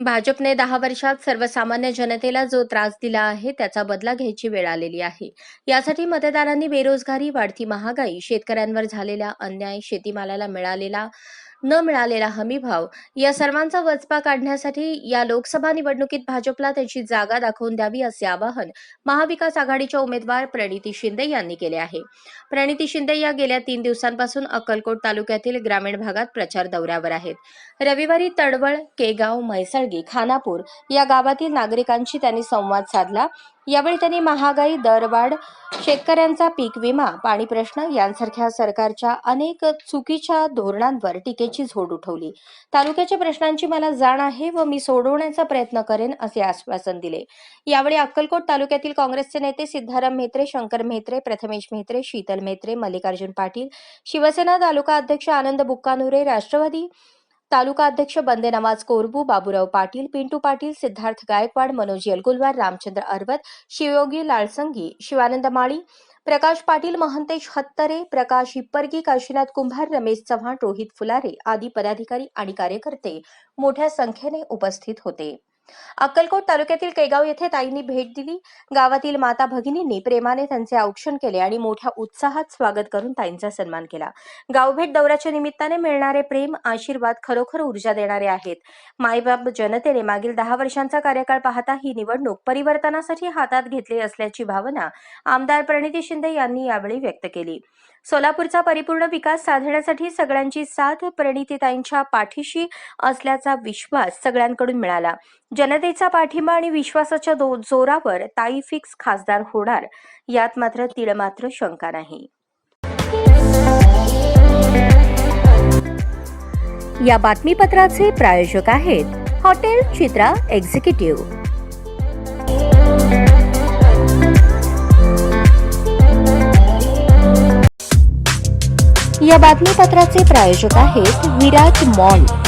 भाजपने दहा वर्षात सर्वसामान्य जनतेला जो त्रास दिला आहे त्याचा बदला घ्यायची वेळ आलेली आहे. यासाठी मतदारांनी बेरोजगारी वाढती महागाई शेतकऱ्यांवर झालेला अन्याय शेतीमालाला मिळालेला न मिळालेला हमीभाव. या सर्वांचा वचपा काढण्यासाठी या लोकसभा निवडणुकीत भाजपला त्यांची जागा दाखवून द्यावी असे आवाहन महाविकास आघाडीच्या उमेदवार प्रणिती शिंदे यांनी केले आहे. प्रणिती शिंदे या गेल्या तीन दिवसांपासून अक्कलकोट तालुक्यातील ग्रामीण भागात प्रचार दौऱ्यावर आहेत. रविवारी तडवळ केगाव म्हैसळगी खानापूर या गावातील नागरिकांशी त्यांनी संवाद साधला. यावेळी त्यांनी महागाई दरवाढ शेतकऱ्यांचा पीक विमा पाणी प्रश्न यांसारख्या सरकारच्या अनेक चुकीच्या धोरणांवर टीकेची झोड उठवली. तालुक्याच्या प्रश्नांची मला जाण आहे व मी सोडवण्याचा प्रयत्न करेन असे आश्वासन दिले. यावेळी अक्कलकोट तालुक्यातील काँग्रेसचे नेते सिद्धाराम म्हेत्रे शंकर म्हेत्रे प्रथमेश म्हेत्रे शीतल म्हेत्रे मल्लिकार्जुन पाटील शिवसेना तालुका अध्यक्ष आनंद बुक्कानुरे राष्ट्रवादी तालुका अध्यक्ष बंदे नवाज कोरबू बाबूराव पाटील पिंटू पाटील सिद्धार्थ गायकवाड मनोज येलगुलवार रामचंद्र अर्वत शिवयोगी लालसंगी शिवानंद माळी प्रकाश पाटील महंतेश हत्तरे प्रकाश हिप्परगी काशीनाथ कुंभार रमेश चव्हाण रोहित फुलारे आदी पदाधिकारी आणि कार्यकर्ते मोठ्या संख्येने उपस्थित होते. अक्कलकोट तालुक्यातील केगाव येथे ताईंनी भेट दिली. गावातील माता भगिनींनी प्रेमाने त्यांचे औक्षण केले आणि मोठ्या उत्साहात स्वागत करून ताईंचा सन्मान केला. गावभेट दौऱ्याच्या निमित्ताने मिळणारे प्रेम आशीर्वाद खरोखर ऊर्जा देणारे आहेत. मायबाप जनतेने मागील दहा वर्षांचा कार्यकाळ पाहता ही निवडणूक परिवर्तनासाठी हातात घेतली असल्याची भावना आमदार प्रणिती शिंदे यांनी यावेळी व्यक्त केली. सोलापूरचा परिपूर्ण विकास साधण्यासाठी सगळ्यांची साथ प्रणितीताईंच्या पाठीशी असल्याचा विश्वास सगळ्यांकडून मिळाला. जनतेचा पाठिंबा आणि विश्वासाच्या दो- जोरावर ताई फिक्स खासदार होणार यात मात्र तिळ मात्र शंका नाही. या बातमीपत्राचे प्रायोजक आहेत हॉटेल चित्रा एक्झिक्युटिव्ह या बातमीपत्राचे प्रायोजक आहेत विराट मॉल.